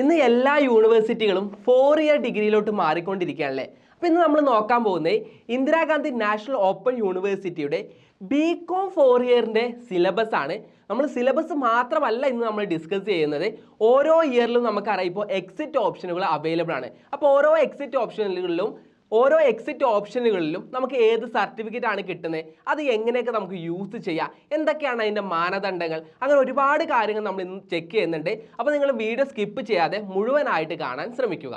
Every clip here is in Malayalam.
ഇന്ന് എല്ലാ യൂണിവേഴ്സിറ്റികളും ഫോർ ഇയർ ഡിഗ്രിയിലോട്ട് മാറിക്കൊണ്ടിരിക്കുകയാണല്ലേ? അപ്പോൾ ഇന്ന് നമ്മൾ നോക്കാൻ പോകുന്നത് ഇന്ദിരാഗാന്ധി നാഷണൽ ഓപ്പൺ യൂണിവേഴ്സിറ്റിയുടെ ബി കോം ഫോർ ഇയറിന്റെ സിലബസ് ആണ്. നമ്മൾ സിലബസ് മാത്രമല്ല ഇന്ന് നമ്മൾ ഡിസ്കസ് ചെയ്യുന്നത്. ഓരോ ഇയറിലും നമുക്കറിയാം ഇപ്പോൾ എക്സിറ്റ് ഓപ്ഷനുകൾ അവൈലബിൾ ആണ്. അപ്പോൾ ഓരോ എക്സിറ്റ് ഓപ്ഷനുകളിലും ഓരോ എക്സിറ്റ് ഓപ്ഷനുകളിലും നമുക്ക് ഏത് സർട്ടിഫിക്കറ്റ് ആണ് കിട്ടുന്നത് അത് എങ്ങനെയൊക്കെ നമുക്ക് യൂസ് ചെയ്യാം എന്തൊക്കെയാണ് അതിന്റെ മാനദണ്ഡങ്ങൾ അങ്ങനെ ഒരുപാട് കാര്യങ്ങൾ നമ്മൾ ഇന്ന് ചെക്ക് ചെയ്യുന്നുണ്ട്. അപ്പോൾ നിങ്ങൾ വീഡിയോ സ്കിപ്പ് ചെയ്യാതെ മുഴുവനായിട്ട് കാണാൻ ശ്രമിക്കുക.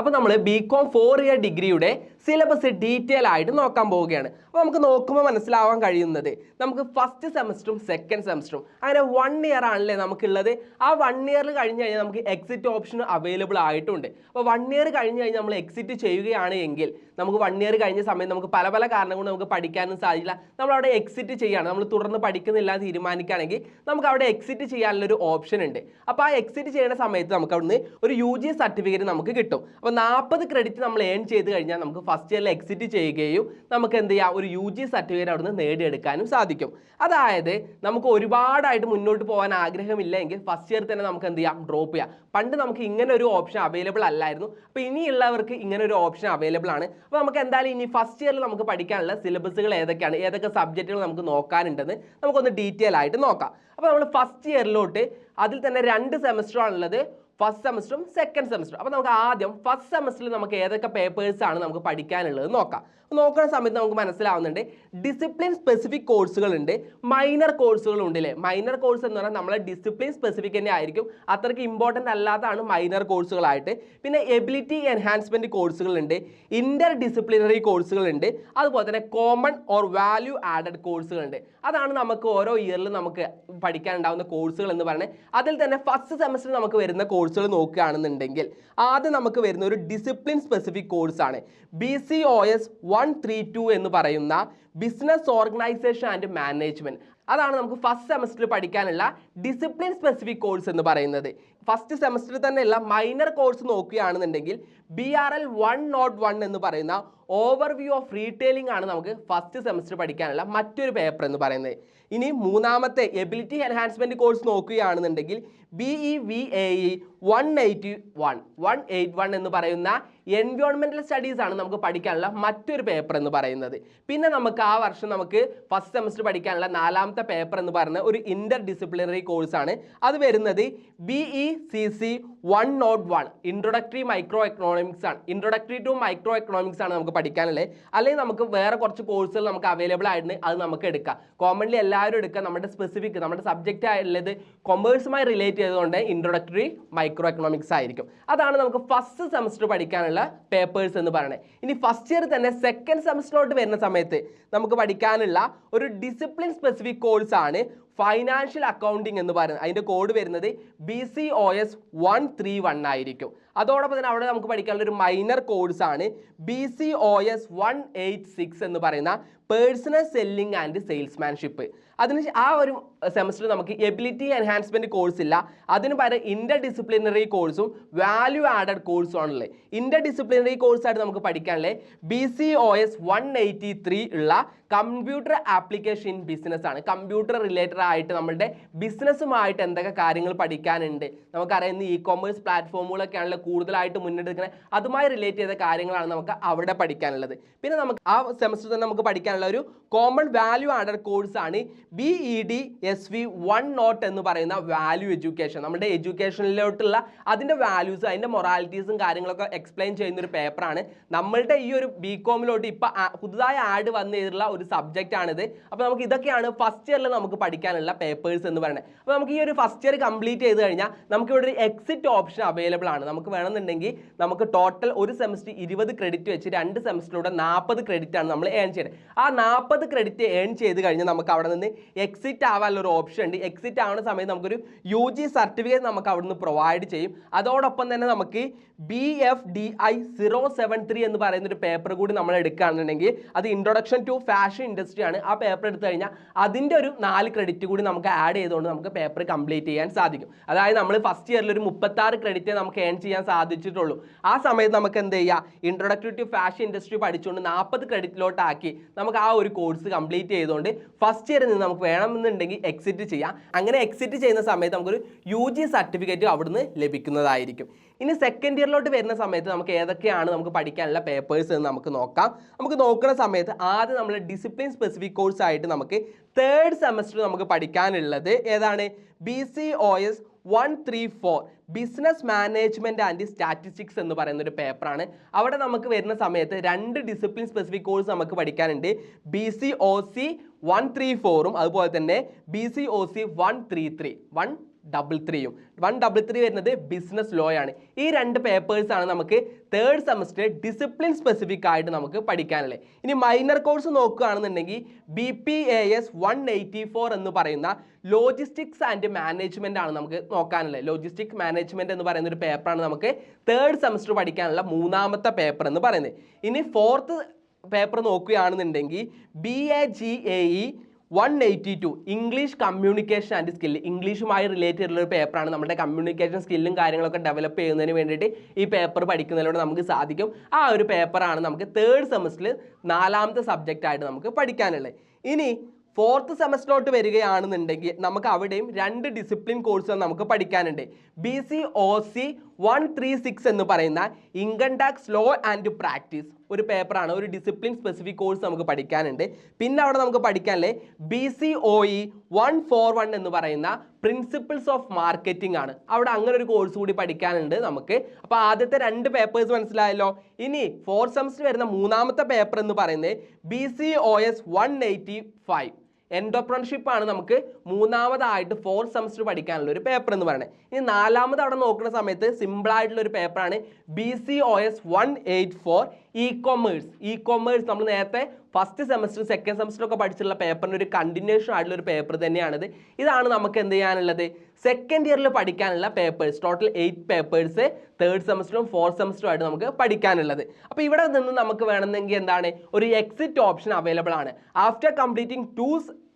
അപ്പോൾ നമ്മൾ ബി കോം ഫോർ ഇയർ ഡിഗ്രിയുടെ സിലബസ് ഡീറ്റെയിൽ ആയിട്ട് നോക്കാൻ പോവുകയാണ്. അപ്പോൾ നമുക്ക് നോക്കുമ്പോൾ മനസ്സിലാവാൻ കഴിയുന്നത് നമുക്ക് ഫസ്റ്റ് സെമസ്റ്ററും സെക്കൻഡ് സെമസ്റ്ററും അങ്ങനെ വൺ ഇയർ ആണല്ലേ നമുക്കുള്ളത്. ആ വൺ ഇയർ കഴിഞ്ഞ് കഴിഞ്ഞാൽ നമുക്ക് എക്സിറ്റ് ഓപ്ഷൻ അവൈലബിൾ ആയിട്ടുണ്ട്. അപ്പോൾ വൺ ഇയർ കഴിഞ്ഞ് കഴിഞ്ഞാൽ നമ്മൾ എക്സിറ്റ് ചെയ്യുകയാണ് എങ്കിൽ നമുക്ക് വൺ ഇയർ കഴിഞ്ഞ സമയം നമുക്ക് പല പല കാരണം കൊണ്ട് നമുക്ക് പഠിക്കാനും സാധിക്കില്ല. നമ്മൾ അവിടെ എക്സിറ്റ് ചെയ്യുകയാണ് നമ്മൾ തുടർന്ന് പഠിക്കുന്നില്ല എന്ന് തീരുമാനിക്കുകയാണെങ്കിൽ നമുക്ക് അവിടെ എക്സിറ്റ് ചെയ്യാനുള്ള ഒരു ഓപ്ഷൻ ഉണ്ട്. അപ്പോൾ ആ എക്സിറ്റ് ചെയ്യുന്ന സമയത്ത് നമുക്ക് അവിടുന്ന് ഒരു യു സർട്ടിഫിക്കറ്റ് നമുക്ക് കിട്ടും. അപ്പോൾ നാൽപ്പത് ക്രെഡിറ്റ് നമ്മൾ ഏൺ ചെയ്ത് കഴിഞ്ഞാൽ നമുക്ക് ഫസ്റ്റ് ഇയറിൽ എക്സിറ്റ് ചെയ്യുകയും നമുക്ക് എന്ത് ചെയ്യാം? ഒരു യു ജി സർട്ടിഫിക്കറ്റ് അവിടുന്ന് നേടിയെടുക്കാനും സാധിക്കും. അതായത് നമുക്ക് ഒരുപാടായിട്ട് മുന്നോട്ട് പോകാൻ ആഗ്രഹമില്ല എങ്കിൽ ഫസ്റ്റ് ഇയർ തന്നെ നമുക്ക് എന്ത് ചെയ്യാം? ഡ്രോപ്പ് ചെയ്യാം. പണ്ട് നമുക്ക് ഇങ്ങനെ ഒരു ഓപ്ഷൻ അവൈലബിൾ അല്ലായിരുന്നു. അപ്പോൾ ഇനിയുള്ളവർക്ക് ഇങ്ങനെ ഒരു ഓപ്ഷൻ അവൈലബിൾ ആണ്. അപ്പോൾ നമുക്ക് എന്തായാലും ഇനി ഫസ്റ്റ് ഇയറിൽ നമുക്ക് പഠിക്കാനുള്ള സിലബസുകൾ ഏതൊക്കെയാണ്? ഏതൊക്കെ സബ്ജക്റ്റുകൾ നമുക്ക് നോക്കാനുണ്ടെന്ന് നമുക്കൊന്ന് ഡീറ്റെയിൽ ആയിട്ട് നോക്കാം. അപ്പോൾ നമ്മൾ ഫസ്റ്റ് ഇയറിലോട്ട് അതിൽ തന്നെ രണ്ട് സെമസ്റ്ററാണുള്ളത് ഫസ്റ്റ് സെമസ്റ്ററും സെക്കൻഡ് സെമസ്റ്ററും അപ്പോൾ നമുക്ക് ആദ്യം ഫസ്റ്റ് സെമസ്റ്ററിൽ നമുക്ക് ഏതൊക്കെ പേപ്പേഴ്സാണ് നമുക്ക് പഠിക്കാനുള്ളത് നോക്കാം. നോക്കുന്ന സമയത്ത് നമുക്ക് മനസ്സിലാവുന്നുണ്ട് ഡിസിപ്ലിൻ സ്പെസിഫിക് കോഴ്സുകളുണ്ട് മൈനർ കോഴ്സുകളുണ്ട് അല്ലേ മൈനർ കോഴ്സ് എന്ന് പറഞ്ഞാൽ നമ്മളെ ഡിസിപ്ലിൻ സ്പെസിഫിക് തന്നെ ആയിരിക്കും. അത്രയ്ക്ക് ഇമ്പോർട്ടന്റ് അല്ലാത്തതാണ് മൈനർ കോഴ്സുകളായിട്ട് പിന്നെ എബിലിറ്റി എൻഹാൻസ്മെന്റ് കോഴ്സുകളുണ്ട് ഇന്റർ ഡിസിപ്ലിനറി കോഴ്സുകളുണ്ട് അതുപോലെ തന്നെ കോമൺ ഓർ വാല്യൂ ആഡഡ് കോഴ്സുകളുണ്ട് അതാണ് നമുക്ക് ഓരോ ഇയറിലും നമുക്ക് പഠിക്കാനുണ്ടാകുന്ന കോഴ്സുകൾ എന്ന് പറഞ്ഞാൽ അതിൽ തന്നെ ഫസ്റ്റ് സെമസ്റ്റർ നമുക്ക് വരുന്ന കോഴ്സുകൾ നോക്കുകയാണെന്നുണ്ടെങ്കിൽ ആദ്യം നമുക്ക് വരുന്ന ഒരു ഡിസിപ്ലിൻ സ്പെസിഫിക് കോഴ്സാണ് B C O S one three two എന്ന് പറയുന്ന ബിസിനസ് ഓർഗനൈസേഷൻ ആൻഡ് മാനേജ്മെന്റ് അതാണ് നമുക്ക് ഫസ്റ്റ് സെമസ്റ്ററിൽ പഠിക്കാനുള്ള ഡിസിപ്ലിൻ സ്പെസിഫിക് കോഴ്സ് എന്ന് പറയുന്നത്. ഫസ്റ്റ് സെമസ്റ്ററിൽ തന്നെയുള്ള മൈനർ കോഴ്സ് നോക്കുകയാണെന്നുണ്ടെങ്കിൽ B R L one nought one എന്ന് പറയുന്ന ഓവർവ്യൂ ഓഫ് റീറ്റെയിലിംഗ് ആണ് നമുക്ക് ഫസ്റ്റ് സെമസ്റ്റർ പഠിക്കാനുള്ള മറ്റൊരു പേപ്പർ എന്ന് പറയുന്നത്. ഇനി മൂന്നാമത്തെ എബിലിറ്റി എൻഹാൻസ്മെന്റ് കോഴ്സ് നോക്കുകയാണെന്നുണ്ടെങ്കിൽ B E V A E one eighty one one eight one എന്ന് പറയുന്ന എൻവയോൺമെന്റൽ സ്റ്റഡീസ് ആണ് നമുക്ക് പഠിക്കാനുള്ള മറ്റൊരു പേപ്പർ എന്ന് പറയുന്നത്. പിന്നെ നമുക്ക് ആ വർഷം നമുക്ക് ഫസ്റ്റ് സെമസ്റ്റർ പഠിക്കാനുള്ള നാലാമത്തെ പേപ്പർ എന്ന് പറയുന്ന ഒരു ഇന്റർ ഡിസിപ്ലിനറി കോഴ്സാണ് അത് വരുന്നത് B E C C one nought one introductory micro economics ആണ്. ഇൻട്രൊഡക്ടറി ടു മൈക്രോ എക്കണോമിക്സ് ആണ് നമുക്ക് പഠിക്കാനുള്ളത്. അല്ലെങ്കിൽ നമുക്ക് വേറെ കുറച്ച് കോഴ്സുകൾ നമുക്ക് അവൈലബിൾ ആയിട്ടുണ്ട് അത് നമുക്ക് എടുക്കാം. കോമൺലി എല്ലാവരും എടുക്കുക. നമ്മുടെ സ്പെസിഫിക് നമ്മുടെ സബ്ജക്റ്റ് ആയുള്ളത് കൊമേഴ്സുമായി റിലേറ്റ് ചെയ്തുകൊണ്ട് ഇൻട്രൊഡക്ടറി മൈക്രോ എക്കണോമിക്സ് ആയിരിക്കും. അതാണ് നമുക്ക് ഫസ്റ്റ് സെമസ്റ്റർ പഠിക്കാനുള്ള പേപ്പേഴ്സ് എന്ന് പറയുന്നത് ഇനി ഫസ്റ്റ് ഇയർ തന്നെ സെക്കൻഡ് സെമസ്റ്ററിലോട്ട് വരുന്ന സമയത്ത് നമുക്ക് പഠിക്കാനുള്ള ഒരു ഡിസിപ്ലിൻ സ്പെസിഫിക് കോഴ്സ് ആണ് ഫൈനാൻഷ്യൽ അക്കൗണ്ടിങ് എന്ന് പറയുന്നത്. അതിന്റെ കോഡ് വരുന്നത് B C O S one three one ആയിരിക്കും. അതോടൊപ്പം തന്നെ അവിടെ നമുക്ക് പഠിക്കാനുള്ള ഒരു മൈനർ കോഴ്സ് ആണ് B C O S one eight six എന്ന് പറയുന്ന പേഴ്സണൽ സെല്ലിംഗ് ആൻഡ് സെയിൽസ്മാൻഷിപ്പ് അതിന് ആ ഒരു സെമസ്റ്റർ നമുക്ക് എബിലിറ്റി എൻഹാൻസ്മെന്റ് കോഴ്സ് ഇല്ല. അതിന് പകരം ഇന്റർ ഡിസിപ്ലിനറി കോഴ്സും വാല്യൂ ആഡഡ് കോഴ്സും ആണുള്ളത് ഇന്റർ ഡിസിപ്ലിനറി കോഴ്സായിട്ട് നമുക്ക് പഠിക്കാനുള്ളത് B C O S one eighty three ഉള്ള കമ്പ്യൂട്ടർ ആപ്ലിക്കേഷൻ ഇൻ ബിസിനസ് ആണ്. കമ്പ്യൂട്ടർ റിലേറ്റഡ് ആയിട്ട് നമ്മുടെ ബിസിനസ്സുമായിട്ട് എന്തൊക്കെ കാര്യങ്ങൾ പഠിക്കാനുണ്ട്. നമുക്കറിയാം ഇന്ന് ഇ കോമേഴ്സ് പ്ലാറ്റ്ഫോമുകളൊക്കെ ആണല്ലോ കൂടുതലായിട്ട് മുന്നെടുക്കുന്നത് അതുമായി റിലേറ്റ് ചെയ്ത കാര്യങ്ങളാണ് നമുക്ക് അവിടെ പഠിക്കാനുള്ളത്. പിന്നെ നമുക്ക് ആ സെമസ്റ്റർ തന്നെ നമുക്ക് പഠിക്കാനുള്ള ഒരു കോമൺ വാല്യൂ ആഡഡ് കോഴ്സാണ് B E D S V one nought എന്ന് പറയുന്ന വാല്യൂ എഡ്യൂക്കേഷൻ നമ്മുടെ എഡ്യൂക്കേഷനിലോട്ടുള്ള അതിന്റെ വാല്യൂസ് അതിന്റെ മൊറാലിറ്റീസും കാര്യങ്ങളൊക്കെ എക്സ്പ്ലെയിൻ ചെയ്യുന്ന ഒരു പേപ്പറാണ് നമ്മളുടെ ഈ ഒരു ബി കോമിലോട്ട് ഇപ്പം പുതുതായി ആഡ് വന്നു ചെയ്തിട്ടുള്ള ഒരു സബ്ജക്റ്റ് ആണിത്. അപ്പോൾ നമുക്ക് ഇതൊക്കെയാണ് ഫസ്റ്റ് ഇയറിൽ നമുക്ക് പഠിക്കാനുള്ള പേപ്പേഴ്സ് എന്ന് പറയുന്നത്. അപ്പോൾ നമുക്ക് ഈ ഒരു ഫസ്റ്റ് ഇയർ കംപ്ലീറ്റ് ചെയ്ത് കഴിഞ്ഞാൽ നമുക്കിവിടെ ഒരു എക്സിറ്റ് ഓപ്ഷൻ അവൈലബിൾ ആണ്. നമുക്ക് വേണമെന്നുണ്ടെങ്കിൽ നമുക്ക് ടോട്ടൽ ഒരു സെമസ്റ്റർ ഇരുപത് ക്രെഡിറ്റ് വെച്ച് രണ്ട് സെമസ്റ്ററിലൂടെ നാൽപ്പത് ക്രെഡിറ്റ് ആണ് നമ്മൾ ഏൺ ചെയ്യുന്നത് ആ നാൽപ്പത് ക്രെഡിറ്റ് ഏൺ ചെയ്ത് കഴിഞ്ഞാൽ നമുക്ക് അവിടെ നിന്ന് എക്സിറ്റ് ആവാനുള്ള ഒരു ഓപ്ഷൻ ഉണ്ട്. എക്സിറ്റ് ആവുന്ന സമയത്ത് നമുക്കൊരു യു ജി സർട്ടിഫിക്കറ്റ് നമുക്ക് അവിടുന്ന് പ്രൊവൈഡ് ചെയ്യും. അതോടൊപ്പം തന്നെ നമുക്ക് B F D I zero seven three എന്ന് പറയുന്ന ഒരു പേപ്പർ കൂടി നമ്മൾ എടുക്കുകയാണെന്നുണ്ടെങ്കിൽ അത് ഇൻട്രൊഡക്ഷൻ ടു ഫാഷൻ ഇൻഡസ്ട്രി ആണ്. ആ പേപ്പർ എടുത്തു കഴിഞ്ഞാൽ അതിന്റെ ഒരു നാല് ക്രെഡിറ്റ് കൂടി നമുക്ക് ആഡ് ചെയ്തുകൊണ്ട് നമുക്ക് പേപ്പർ കംപ്ലീറ്റ് ചെയ്യാൻ സാധിക്കും. അതായത് നമ്മൾ ഫസ്റ്റ് ഇയറിൽ ഒരു മുപ്പത്താറ് ക്രെഡിറ്റ് നമുക്ക് ഏൺ ചെയ്യാൻ സാധിച്ചിട്ടുള്ളൂ. ആ സമയത്ത് നമുക്ക് എന്ത് ചെയ്യാം? ഇൻട്രൊഡക്റ്റീവ് ടു ഫാഷൻ ഇൻഡസ്ട്രി പഠിച്ചുകൊണ്ട് നാൽപ്പത് ക്രെഡിറ്റിലോട്ടാക്കി നമുക്ക് ആ ഒരു കോഴ്സ് കംപ്ലീറ്റ് ചെയ്തുകൊണ്ട് ഫസ്റ്റ് ഇയറിൽ നിന്ന് നമുക്ക് വേണമെന്നുണ്ടെങ്കിൽ എക്സിറ്റ് ചെയ്യാം. അങ്ങനെ എക്സിറ്റ് ചെയ്യുന്ന സമയത്ത് നമുക്കൊരു യു ജി സർട്ടിഫിക്കറ്റ് അവിടുന്ന് ലഭിക്കുന്നതായിരിക്കും. ഇനി സെക്കൻഡ് ഇയറിലോട്ട് വരുന്ന സമയത്ത് നമുക്ക് ഏതൊക്കെയാണ് നമുക്ക് പഠിക്കാനുള്ള പേപ്പേഴ്സ് എന്ന് നമുക്ക് നോക്കാം. നമുക്ക് നോക്കുന്ന സമയത്ത് ആദ്യം നമ്മൾ ഡിസിപ്ലിൻ സ്പെസിഫിക് കോഴ്സായിട്ട് നമുക്ക് തേർഡ് സെമസ്റ്റർ നമുക്ക് പഠിക്കാനുള്ളത് ഏതാണ്? B C O S one three four business management and statistics എന്ന് പറയുന്ന ഒരു പേപ്പറാണ് അവിടെ നമുക്ക് വരുന്ന സമയത്ത് രണ്ട് ഡിസിപ്ലിൻ സ്പെസിഫിക് കോഴ്സ് നമുക്ക് പഠിക്കാനുണ്ട്. B C O C one three ഫോറും അതുപോലെ തന്നെ B C O C one three three one double ത്രീയും വൺ ഡബിൾ ത്രീ വരുന്നത് ബിസിനസ് ലോ ആണ്. ഈ രണ്ട് പേപ്പേഴ്സാണ് നമുക്ക് തേർഡ് സെമസ്റ്റർ ഡിസിപ്ലിൻ സ്പെസിഫിക് ആയിട്ട് നമുക്ക് പഠിക്കാനുള്ളത്. ഇനി മൈനർ കോഴ്സ് നോക്കുകയാണെന്നുണ്ടെങ്കിൽ B P A S one eighty four എന്ന് പറയുന്ന ലോജിസ്റ്റിക്സ് ആൻഡ് മാനേജ്മെന്റ് ആണ് നമുക്ക് നോക്കാനുള്ളത്. ലോജിസ്റ്റിക് മാനേജ്മെന്റ് എന്ന് പറയുന്ന ഒരു പേപ്പറാണ് നമുക്ക് തേർഡ് സെമസ്റ്റർ പഠിക്കാനുള്ള മൂന്നാമത്തെ പേപ്പർ എന്ന് പറയുന്നത്. ഇനി ഫോർത്ത് പേപ്പർ നോക്കുകയാണെന്നുണ്ടെങ്കിൽ B A G A E one eighty two English communication and skill ഇംഗ്ലീഷുമായി related ഉള്ള ഒരു പേപ്പറാണ് നമ്മുടെ കമ്മ്യൂണിക്കേഷൻ സ്കില്ലും കാര്യങ്ങളൊക്കെ ഡെവലപ്പ് ചെയ്യുന്നതിന് വേണ്ടിയിട്ട് ഈ പേപ്പർ പഠിക്കുന്നതിലൂടെ നമുക്ക് സാധിക്കും. ആ ഒരു പേപ്പറാണ് നമുക്ക് തേർഡ് സെമസ്റ്ററിൽ നാലാമത്തെ സബ്ജക്റ്റ് ആയിട്ട് നമുക്ക് പഠിക്കാനുള്ളത്. ഇനി ഫോർത്ത് സെമസ്റ്ററിലോട്ട് വരികയാണെന്നുണ്ടെങ്കിൽ നമുക്ക് അവിടെയും രണ്ട് ഡിസിപ്ലിൻ കോഴ്സുകൾ നമുക്ക് പഠിക്കാനുണ്ട്. B C O C one three six എന്ന് പറയുന്ന income tax law and practice ഒരു പേപ്പറാണ് ഒരു ഡിസിപ്ലിൻ സ്പെസിഫിക് കോഴ്സ് നമുക്ക് പഠിക്കാനുണ്ട്. പിന്നെ അവിടെ നമുക്ക് പഠിക്കാനല്ലേ B C O E one four one എന്ന് പറയുന്ന പ്രിൻസിപ്പിൾസ് ഓഫ് മാർക്കറ്റിംഗ് ആണ്. അവിടെ അങ്ങനെ ഒരു കോഴ്സ് കൂടി പഠിക്കാനുണ്ട് നമുക്ക്. അപ്പോൾ ആദ്യത്തെ രണ്ട് പേപ്പേഴ്സ് മനസ്സിലായല്ലോ? ഇനി ഫോർ സെമസ്റ്റർ വരുന്ന മൂന്നാമത്തെ പേപ്പർ എന്ന് പറയുന്നത് B C O S one eighty five entrepreneurship ആണ് നമുക്ക് മൂന്നാമതായിട്ട് ഫോർ സെമസ്റ്റർ പഠിക്കാനുള്ള ഒരു പേപ്പർ എന്ന് പറയുന്നത്. ഇനി നാലാമത് അവിടെ നോക്കുന്ന സമയത്ത് സിമ്പിൾ ആയിട്ടുള്ള ഒരു പേപ്പറാണ് B C O S one eight four E commerce E commerce നമ്മൾ നേരത്തെ ഫസ്റ്റ് സെമസ്റ്റർ സെക്കൻഡ് സെമസ്റ്റർ ഒക്കെ പഠിച്ചിട്ടുള്ള പേപ്പറിന്റെ ഒരു കണ്ടിന്യൂഷൻ ആയിട്ടുള്ള ഒരു പേപ്പർ തന്നെയാണിത്. ഇതാണ് നമുക്ക് എന്ത് ചെയ്യാനുള്ളത്? സെക്കൻഡ് ഇയറിൽ പഠിക്കാനുള്ള papers total eight papers third സെമസ്റ്ററും fourth സെമസ്റ്ററും ആയിട്ട് നമുക്ക് പഠിക്കാനുള്ളത്. അപ്പോൾ ഇവിടെ നിന്ന് നമുക്ക് വേണമെന്നെങ്കിൽ എന്താണ്? ഒരു എക്സിറ്റ് ഓപ്ഷൻ അവൈലബിൾ ആണ്. ആഫ്റ്റർ കംപ്ലീറ്റിംഗ് ടു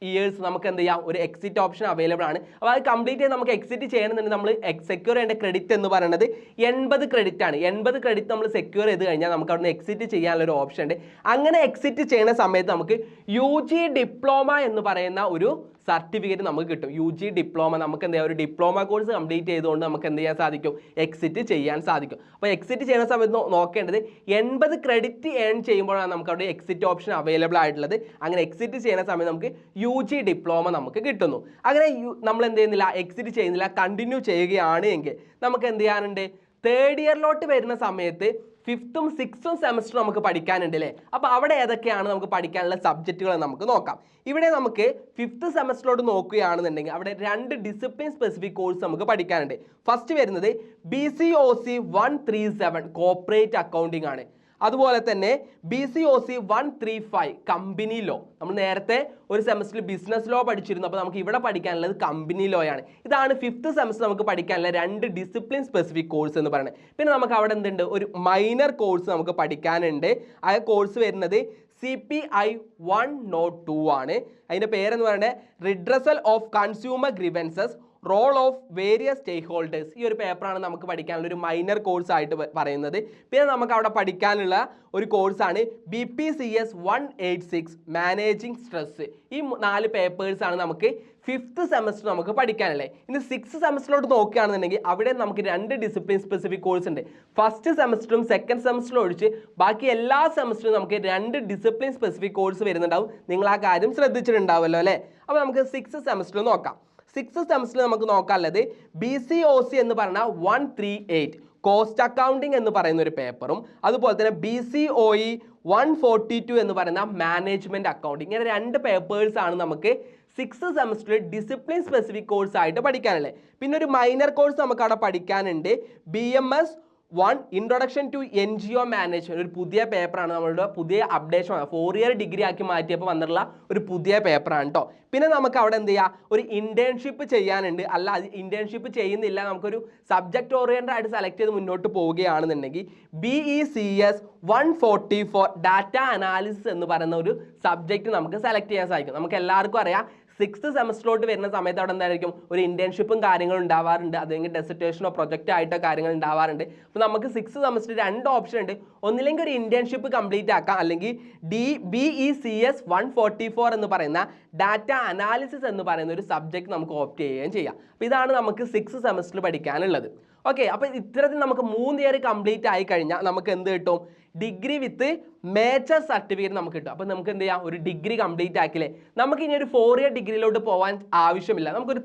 ഇയേഴ്സ് നമുക്ക് എന്ത് ചെയ്യാം? ഒരു എക്സിറ്റ് ഓപ്ഷൻ അവൈലബിൾ ആണ്. അപ്പോൾ അത് കംപ്ലീറ്റ് ചെയ്ത് നമുക്ക് എക്സിറ്റ് ചെയ്യണമെന്നുണ്ടെങ്കിൽ നമ്മൾ സെക്യൂർ ചെയ്യേണ്ട ക്രെഡിറ്റ് എന്ന് പറയുന്നത് എൺപത് ക്രെഡിറ്റ് ആണ്. എൺപത് ക്രെഡിറ്റ് നമ്മൾ സെക്യൂർ ചെയ്ത് കഴിഞ്ഞാൽ നമുക്ക് അവിടുന്ന് എക്സിറ്റ് ചെയ്യാനുള്ള ഒരു ഓപ്ഷൻ ഉണ്ട്. അങ്ങനെ എക്സിറ്റ് ചെയ്യുന്ന സമയത്ത് നമുക്ക് യു ഡിപ്ലോമ എന്ന് പറയുന്ന ഒരു സർട്ടിഫിക്കറ്റ് നമുക്ക് കിട്ടും. യു ജി ഡിപ്ലോമ നമുക്ക് എന്താ ഒരു ഡിപ്ലോമ കോഴ്സ് കംപ്ലീറ്റ് ചെയ്തുകൊണ്ട് നമുക്ക് എന്ത് ചെയ്യാൻ സാധിക്കും? എക്സിറ്റ് ചെയ്യാൻ സാധിക്കും. അപ്പോൾ എക്സിറ്റ് ചെയ്യുന്ന സമയത്ത് നോക്കേണ്ടത് എൺപത് ക്രെഡിറ്റ് ഏൺ ചെയ്യുമ്പോഴാണ് നമുക്ക് അവിടെ എക്സിറ്റ് ഓപ്ഷൻ അവൈലബിൾ ആയിട്ടുള്ളത്. അങ്ങനെ എക്സിറ്റ് ചെയ്യുന്ന സമയത്ത് നമുക്ക് യു ജി ഡിപ്ലോമ നമുക്ക് കിട്ടുന്നു. അങ്ങനെ നമ്മൾ എന്ത് ചെയ്യുന്നില്ല? എക്സിറ്റ് ചെയ്യുന്നില്ല. കണ്ടിന്യൂ ചെയ്യുകയാണ് എങ്കിൽ നമുക്ക് എന്ത് ചെയ്യാനുണ്ട്? തേർഡ് ഇയറിലോട്ട് വരുന്ന സമയത്ത് ഫിഫ്ത്തും സിക്സ്ത്തും സെമസ്റ്റർ നമുക്ക് പഠിക്കാനുണ്ട് അല്ലേ അപ്പോൾ അവിടെ ഏതൊക്കെയാണ് നമുക്ക് പഠിക്കാനുള്ള സബ്ജക്റ്റുകൾ നമുക്ക് നോക്കാം. ഇവിടെ നമുക്ക് ഫിഫ്ത്ത് സെമസ്റ്ററിലോട്ട് നോക്കുകയാണെന്നുണ്ടെങ്കിൽ അവിടെ രണ്ട് ഡിസിപ്ലിൻ സ്പെസിഫിക് കോഴ്സ് നമുക്ക് പഠിക്കാനുണ്ട്. ഫസ്റ്റ് വരുന്നത് B C O C one three seven corporate accounting ആണ്. അതുപോലെ തന്നെ B C O C one three five company law നമ്മൾ നേരത്തെ ഒരു സെമസ്റ്ററിൽ ബിസിനസ് ലോ പഠിച്ചിരുന്നു. അപ്പോൾ നമുക്ക് ഇവിടെ പഠിക്കാനുള്ളത് കമ്പനി ലോ ആണ്. ഇതാണ് ഫിഫ്ത്ത് സെമസ്റ്റർ നമുക്ക് പഠിക്കാനുള്ള രണ്ട് ഡിസിപ്ലിൻ സ്പെസിഫിക് കോഴ്സ് എന്ന് പറയുന്നത്. പിന്നെ നമുക്ക് അവിടെ എന്തുണ്ട്? ഒരു മൈനർ കോഴ്സ് നമുക്ക് പഠിക്കാനുണ്ട്. ആ കോഴ്സ് വരുന്നത് C P I one not two ആണ്. അതിന്റെ പേരെന്ന് പറയുന്നത് redressal of consumer grievances role of various stakeholders ഈ ഒരു പേപ്പറാണ് നമുക്ക് പഠിക്കാനുള്ള ഒരു മൈനർ കോഴ്സ് ആയിട്ട് പറയുന്നത്. പിന്നെ നമുക്ക് അവിടെ പഠിക്കാനുള്ള ഒരു കോഴ്സാണ് B P C S one eight six managing stress ഈ നാല് പേപ്പേഴ്സാണ് നമുക്ക് ഫിഫ്ത്ത് സെമസ്റ്റർ നമുക്ക് പഠിക്കാനല്ലേ ഇനി സിക്സ് സെമസ്റ്ററിലോട്ട് നോക്കുകയാണെന്നുണ്ടെങ്കിൽ അവിടെ നമുക്ക് രണ്ട് ഡിസിപ്ലിൻ സ്പെസിഫിക് കോഴ്സ് ഉണ്ട്. ഫസ്റ്റ് സെമസ്റ്ററും സെക്കൻഡ് സെമസ്റ്ററും ഒഴിച്ച് ബാക്കി എല്ലാ സെമസ്റ്ററും നമുക്ക് രണ്ട് ഡിസിപ്ലിൻ സ്പെസിഫിക് കോഴ്സ് വരുന്നുണ്ടാവും. നിങ്ങൾ ആ കാര്യം ശ്രദ്ധിച്ചിട്ടുണ്ടാവുമല്ലോ അല്ലേ? അപ്പോൾ നമുക്ക് സിക്സ് സെമസ്റ്റർ നോക്കാം. സിക്സ് സെമസ്റ്ററിൽ നമുക്ക് നോക്കാനുള്ളത് ബി സി ഒ സി എന്ന് പറഞ്ഞ one three eight cost accounting എന്ന് പറയുന്ന ഒരു പേപ്പറും അതുപോലെ തന്നെ B C O E one forty two എന്ന് പറയുന്ന മാനേജ്മെന്റ് അക്കൗണ്ടിങ് ഇങ്ങനെ രണ്ട് പേപ്പേഴ്സ് ആണ് നമുക്ക് സിക്സ് സെമസ്റ്ററിൽ ഡിസിപ്ലിൻ സ്പെസിഫിക് കോഴ്സ് ആയിട്ട് പഠിക്കാനുള്ളത്. പിന്നെ ഒരു മൈനർ കോഴ്സ് നമുക്ക് അവിടെ പഠിക്കാനുണ്ട്. B M S one introduction to N G O management ഒരു പുതിയ പേപ്പറാണ് നമ്മളുടെ പുതിയ അപ്ഡേഷൻ ഫോർ ഇയർ ഡിഗ്രി ആക്കി മാറ്റിയപ്പോൾ വന്നിട്ടുള്ള ഒരു പുതിയ പേപ്പറാണ് കേട്ടോ പിന്നെ നമുക്ക് അവിടെ എന്ത് ചെയ്യാം? ഒരു ഇന്റേൺഷിപ്പ് ചെയ്യാനുണ്ട്. അല്ല അത് ഇന്റേൺഷിപ്പ് ചെയ്യുന്നില്ല. നമുക്കൊരു സബ്ജക്ട് ഓറിയന്റഡ് ആയിട്ട് സെലക്ട് ചെയ്ത് മുന്നോട്ട് പോവുകയാണെന്നുണ്ടെങ്കിൽ B E C S one forty four data analysis എന്ന് പറയുന്ന ഒരു സബ്ജക്റ്റ് നമുക്ക് സെലക്ട് ചെയ്യാൻ സാധിക്കും. നമുക്ക് എല്ലാവർക്കും അറിയാം. സിക്സ് സെമസ്റ്ററിലോട്ട് വരുന്ന സമയത്ത് അവിടെ എന്തായിരിക്കും? ഒരു ഇന്റേൺഷിപ്പും കാര്യങ്ങളും ഉണ്ടാവാറുണ്ട്. അല്ലെങ്കിൽ ഡെസിറ്റേഷനോ പ്രൊജക്റ്റ് ആയിട്ടോ കാര്യങ്ങൾ ഉണ്ടാവാറുണ്ട്. അപ്പോൾ നമുക്ക് സിക്സ് സെമസ്റ്റർ രണ്ട് ഓപ്ഷൻ ഉണ്ട്. ഒന്നില്ലെങ്കിൽ ഒരു ഇന്റേൺഷിപ്പ് കംപ്ലീറ്റ് ആക്കാം. അല്ലെങ്കിൽ D B E C S one forty four എന്ന് പറയുന്ന ഡാറ്റ അനാലിസിസ് എന്ന് പറയുന്ന ഒരു സബ്ജക്ട് നമുക്ക് ഓപ്റ്റ് ചെയ്യുകയും ചെയ്യാം. അപ്പോൾ ഇതാണ് നമുക്ക് സിക്സ് സെമസ്റ്ററിൽ പഠിക്കാനുള്ളത്. ഓക്കെ അപ്പോൾ ഇത്തരത്തിൽ നമുക്ക് മൂന്ന് ഇയർ കംപ്ലീറ്റ് ആയി കഴിഞ്ഞാൽ നമുക്ക് എന്ത് കിട്ടും? ഡിഗ്രി വിത്ത് മേജർ സർട്ടിഫിക്കറ്റ് നമുക്ക് കിട്ടും. അപ്പോൾ നമുക്ക് എന്ത് ചെയ്യാം? ഒരു ഡിഗ്രി കംപ്ലീറ്റ് ആക്കില്ലേ? നമുക്ക് ഇനി ഒരു ഫോർ ഇയർ ഡിഗ്രിയിലോട്ട് പോകാൻ ആവശ്യമില്ല. നമുക്കൊരു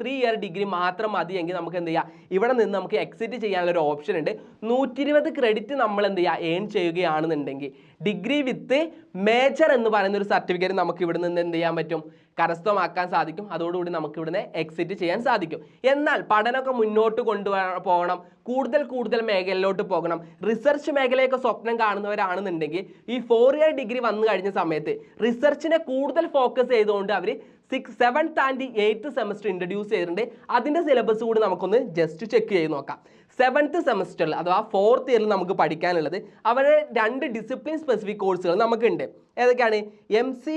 ത്രീ ഇയർ ഡിഗ്രി മാത്രം മതിയെങ്കിൽ നമുക്ക് എന്ത് ചെയ്യാം? ഇവിടെ നിന്ന് നമുക്ക് എക്സിറ്റ് ചെയ്യാനുള്ള ഒരു ഓപ്ഷൻ ഉണ്ട്. നൂറ്റി ഇരുപത് ക്രെഡിറ്റ് നമ്മൾ എന്ത് ചെയ്യുക ഏൺ ചെയ്യുകയാണെന്നുണ്ടെങ്കിൽ ഡിഗ്രി വിത്ത് മേജർ എന്ന് പറയുന്ന ഒരു സർട്ടിഫിക്കറ്റ് നമുക്ക് ഇവിടെ നിന്ന് എന്ത് ചെയ്യാൻ പറ്റും? കരസ്ഥമാക്കാൻ സാധിക്കും. അതോടുകൂടി നമുക്ക് ഇവിടുന്ന് എക്സിറ്റ് ചെയ്യാൻ സാധിക്കും. എന്നാൽ പഠനമൊക്കെ മുന്നോട്ട് കൊണ്ടു പോകണം. കൂടുതൽ കൂടുതൽ മേഖലയിലോട്ട് പോകണം. റിസർച്ച് മേഖലയൊക്കെ സ്വപ്നം കാണുന്നവരാണെന്നുണ്ടെങ്കിൽ ഈ ഫോർ ഇയർ ഡിഗ്രി വന്നു കഴിഞ്ഞ സമയത്ത് റിസർച്ചിനെ കൂടുതൽ ഫോക്കസ് ചെയ്തുകൊണ്ട് അവർ six seventh and eighth semester introduce ചെയ്തിട്ടുണ്ട്. അതിന്റെ സിലബസ് കൂടി നമുക്കൊന്ന് ജസ്റ്റ് ചെക്ക് ചെയ്ത് നോക്കാം. സെവൻത്ത് സെമസ്റ്ററിൽ അഥവാ ഫോർത്ത് ഇയറിൽ നമുക്ക് പഠിക്കാനുള്ളത് അവരുടെ രണ്ട് ഡിസിപ്ലിൻ സ്പെസിഫിക് കോഴ്സുകൾ നമുക്കുണ്ട്. ഏതൊക്കെയാണ്? M C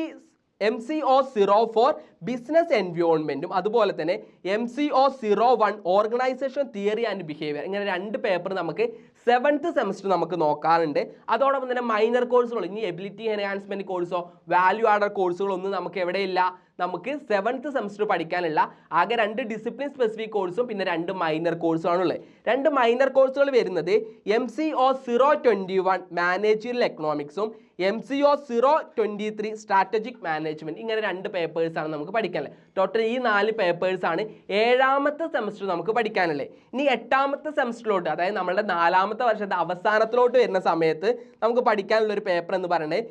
M C O zero four business എൻവയോൺമെന്റും അതുപോലെ തന്നെ M C O zero one organisation theory and behaviour ഇങ്ങനെ രണ്ട് പേപ്പർ നമുക്ക് സെവൻത്ത് സെമസ്റ്റർ നമുക്ക് നോക്കാറുണ്ട്. അതോടൊപ്പം തന്നെ മൈനർ കോഴ്സുകൾ ഇനി എബിലിറ്റി എൻഹാൻസ്മെന്റ് കോഴ്സോ വാല്യൂ ആഡർ കോഴ്സുകളോ ഒന്നും നമുക്ക് എവിടെയില്ല. നമുക്ക് സെവൻത്ത് സെമസ്റ്റർ പഠിക്കാനുള്ള ആകെ രണ്ട് ഡിസിപ്ലിൻ സ്പെസിഫിക് കോഴ്സും പിന്നെ രണ്ട് മൈനർ കോഴ്സും ആണുള്ളത്. രണ്ട് മൈനർ കോഴ്സുകൾ വരുന്നത് M C O zero twenty one managerial എക്കണോമിക്സും M C O zero twenty three strategic management ഇങ്ങനെ രണ്ട് പേപ്പേഴ്സാണ് നമുക്ക് പഠിക്കാനുള്ളത്. ടോട്ടൽ ഈ നാല് പേപ്പേഴ്സാണ് ഏഴാമത്തെ സെമസ്റ്റർ നമുക്ക് പഠിക്കാനുള്ളത്. ഇനി എട്ടാമത്തെ സെമസ്റ്ററിലോട്ട് അതായത് നമ്മളുടെ നാലാമത്തെ വർഷത്തെ അവസാനത്തിലോട്ട് വരുന്ന സമയത്ത് നമുക്ക് പഠിക്കാനുള്ള ഒരു പേപ്പർ എന്ന് പറയുന്നത്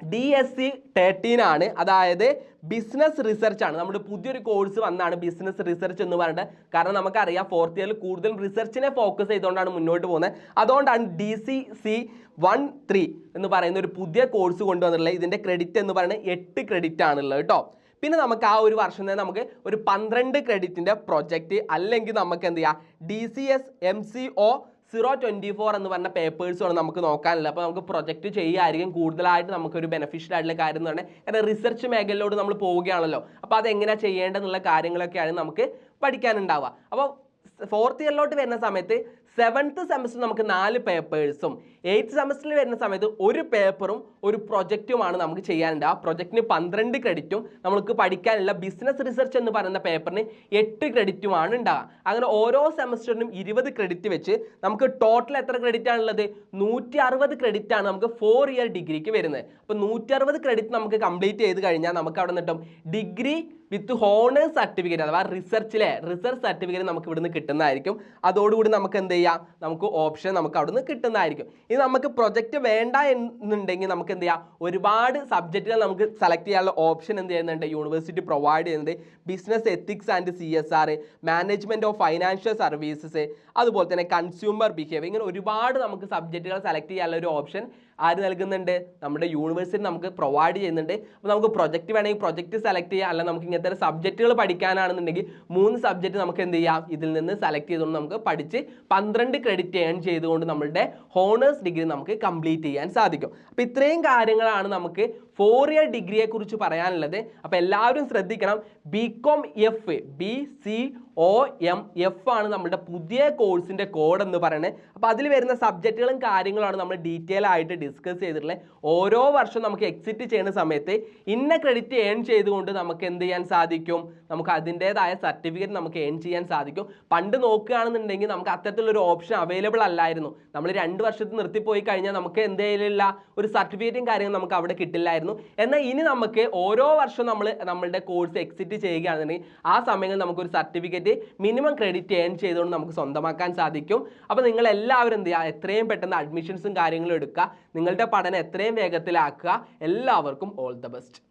ഡി എസ് സി തേർട്ടീൻ ആണ്. അതായത് ബിസിനസ് റിസർച്ച് ആണ്. നമ്മുടെ പുതിയൊരു കോഴ്സ് വന്നാണ് ബിസിനസ് റിസർച്ച് എന്ന് പറയുന്നത് കാരണം നമുക്കറിയാം ഫോർത്ത് ഇയറിൽ കൂടുതൽ റിസർച്ചിനെ ഫോക്കസ് ചെയ്തുകൊണ്ടാണ് മുന്നോട്ട് പോകുന്നത്. അതുകൊണ്ടാണ് D C C one three എന്ന് പറയുന്ന ഒരു പുതിയ കോഴ്സ് കൊണ്ടുവന്നിട്ടുള്ളത്. ഇതിന്റെ ക്രെഡിറ്റ് എന്ന് പറയുന്നത് എട്ട് ക്രെഡിറ്റ് ആണുള്ളത് കേട്ടോ പിന്നെ നമുക്ക് ആ ഒരു വർഷം തന്നെ നമുക്ക് ഒരു പന്ത്രണ്ട് ക്രെഡിറ്റിന്റെ പ്രൊജക്റ്റ് അല്ലെങ്കിൽ നമുക്ക് എന്ത് ചെയ്യാം? D C S M C O zero twenty four എന്ന് പറഞ്ഞ പേപ്പേഴ്സുമാണ് നമുക്ക് നോക്കാനുള്ളത്. അപ്പോൾ നമുക്ക് പ്രൊജക്റ്റ് ചെയ്യുകയായിരിക്കും കൂടുതലായിട്ട് നമുക്കൊരു ബെനിഫിഷ്യൽ ആയിട്ടുള്ള കാര്യം എന്ന് പറഞ്ഞാൽ കാരണം റിസർച്ച് മേഖലയിലോട്ട് നമ്മൾ പോവുകയാണല്ലോ. അപ്പോൾ അതെങ്ങനെയാണ് ചെയ്യേണ്ടതെന്നുള്ള കാര്യങ്ങളൊക്കെയാണ് നമുക്ക് പഠിക്കാനുണ്ടാവുക. അപ്പോൾ ഫോർത്ത് ഇയറിലോട്ട് വരുന്ന സമയത്ത് സെവൻത്ത് സെമസ്റ്റർ നമുക്ക് നാല് പേപ്പേഴ്സും എയ്ത്ത് സെമസ്റ്ററിൽ വരുന്ന സമയത്ത് ഒരു പേപ്പറും ഒരു പ്രൊജക്റ്റുമാണ് നമുക്ക് ചെയ്യാനുണ്ട്. ആ പ്രൊജക്റ്റിന് പന്ത്രണ്ട് ക്രെഡിറ്റും നമുക്ക് പഠിക്കാനുള്ള ബിസിനസ് റിസർച്ച് എന്ന് പറയുന്ന പേപ്പറിന് എട്ട് ക്രെഡിറ്റുമാണ് ഉണ്ടാകുക അങ്ങനെ ഓരോ സെമസ്റ്ററിനും ഇരുപത് ക്രെഡിറ്റ് വെച്ച് നമുക്ക് ടോട്ടൽ എത്ര ക്രെഡിറ്റ് ആണുള്ളത് നൂറ്റി അറുപത് ക്രെഡിറ്റ് ആണ് നമുക്ക് ഫോർ ഇയർ ഡിഗ്രിക്ക് വരുന്നത്. അപ്പോൾ നൂറ്റി അറുപത് ക്രെഡിറ്റ് നമുക്ക് കംപ്ലീറ്റ് ചെയ്ത് കഴിഞ്ഞാൽ നമുക്ക് അവിടെ നിന്നിട്ടും ഡിഗ്രി വിത്ത് ഹോണേഴ്സ് സർട്ടിഫിക്കറ്റ് അഥവാ റിസർച്ചിലെ റിസർച്ച് സർട്ടിഫിക്കറ്റ് നമുക്ക് ഇവിടുന്ന് കിട്ടുന്നതായിരിക്കും. അതോടുകൂടി നമുക്ക് എന്ത് ചെയ്യാം? നമുക്ക് ഓപ്ഷൻ നമുക്ക് അവിടുന്ന് കിട്ടുന്നതായിരിക്കും. ഇനി നമുക്ക് പ്രൊജക്റ്റ് വേണ്ട എന്നുണ്ടെങ്കിൽ നമുക്ക് എന്ത് ചെയ്യാം? ഒരുപാട് സബ്ജക്റ്റുകൾ നമുക്ക് സെലക്ട് ചെയ്യാനുള്ള ഓപ്ഷൻ എന്ത് ചെയ്യുന്നുണ്ട്? യൂണിവേഴ്സിറ്റി പ്രൊവൈഡ് ചെയ്യുന്നത് business ethics and C S R management of financial services അതുപോലെ തന്നെ കൺസ്യൂമർ ബിഹേവിയർ ഇങ്ങനെ ഒരുപാട് നമുക്ക് സബ്ജക്റ്റുകൾ സെലക്ട് ചെയ്യാനുള്ള ഒരു ഓപ്ഷൻ ആര് നൽകുന്നുണ്ട്? നമ്മുടെ യൂണിവേഴ്സിറ്റി നമുക്ക് പ്രൊവൈഡ് ചെയ്യുന്നുണ്ട്. അപ്പോൾ നമുക്ക് പ്രൊജക്റ്റ് വേണമെങ്കിൽ പ്രൊജക്റ്റ് സെലക്ട് ചെയ്യാം. അല്ല നമുക്ക് ഇങ്ങനത്തെ സബ്ജക്റ്റുകൾ പഠിക്കാനാണെന്നുണ്ടെങ്കിൽ മൂന്ന് സബ്ജക്റ്റ് നമുക്ക് എന്ത് ചെയ്യാം? ഇതിൽ നിന്ന് സെലക്ട് ചെയ്തുകൊണ്ട് നമുക്ക് പഠിച്ച് പന്ത്രണ്ട് ക്രെഡിറ്റ് ഏൺ ചെയ്തുകൊണ്ട് നമ്മളുടെ ഹോണേഴ്സ് ഡിഗ്രി നമുക്ക് കംപ്ലീറ്റ് ചെയ്യാൻ സാധിക്കും. അപ്പോൾ ഇത്രയും കാര്യങ്ങളാണ് നമുക്ക് ഫോർ ഇയർ ഡിഗ്രിയെ കുറിച്ച് പറയാനുള്ളത് അപ്പോൾ എല്ലാവരും ശ്രദ്ധിക്കണം. B com F B C O M F ആണ് നമ്മുടെ പുതിയ കോഴ്സിന്റെ കോഡ് എന്ന് പറയുന്നത് അപ്പോൾ അതിൽ വരുന്ന സബ്ജക്റ്റുകളും കാര്യങ്ങളാണ് നമ്മൾ ഡീറ്റെയിൽ ആയിട്ട് ഡിസ്കസ് ചെയ്തിട്ടുള്ളത് ഓരോ വർഷം നമുക്ക് എക്സിറ്റ് ചെയ്യുന്ന സമയത്ത് ഇന്ന ക്രെഡിറ്റ് ഏൺ ചെയ്തുകൊണ്ട് നമുക്ക് എന്ത് ചെയ്യാൻ സാധിക്കും? നമുക്ക് അതിന്റേതായ സർട്ടിഫിക്കറ്റ് നമുക്ക് ഏൺ ചെയ്യാൻ സാധിക്കും. പണ്ട് നോക്കുകയാണെന്നുണ്ടെങ്കിൽ നമുക്ക് അത്തരത്തിലൊരു ഓപ്ഷൻ അവൈലബിൾ അല്ലായിരുന്നു. നമ്മൾ രണ്ട് വർഷത്തിൽ നിർത്തിപ്പോയി കഴിഞ്ഞാൽ നമുക്ക് എന്തെങ്കിലും ഒരു സർട്ടിഫിക്കറ്റും കാര്യങ്ങളും നമുക്ക് അവിടെ കിട്ടില്ലായിരുന്നു. എന്നാൽ ഇനി നമുക്ക് ഓരോ വർഷവും നമ്മൾ നമ്മളുടെ കോഴ്സ് എക്സിറ്റ് ചെയ്യുകയാണെന്നുണ്ടെങ്കിൽ ആ സമയങ്ങളിൽ നമുക്കൊരു സർട്ടിഫിക്കറ്റ് മിനിമം ക്രെഡിറ്റ് ഏൺ ചെയ്തുകൊണ്ട് നമുക്ക് സ്വന്തമാക്കാൻ സാധിക്കും. അപ്പോൾ നിങ്ങൾ എല്ലാവരും എന്ത് ചെയ്യുക? എത്രയും പെട്ടെന്ന് അഡ്മിഷൻസും കാര്യങ്ങളും എടുക്കുക. നിങ്ങളുടെ പഠനം എത്രയും വേഗത്തിലാക്കുക. എല്ലാവർക്കും ഓൾ ദ ബെസ്റ്റ്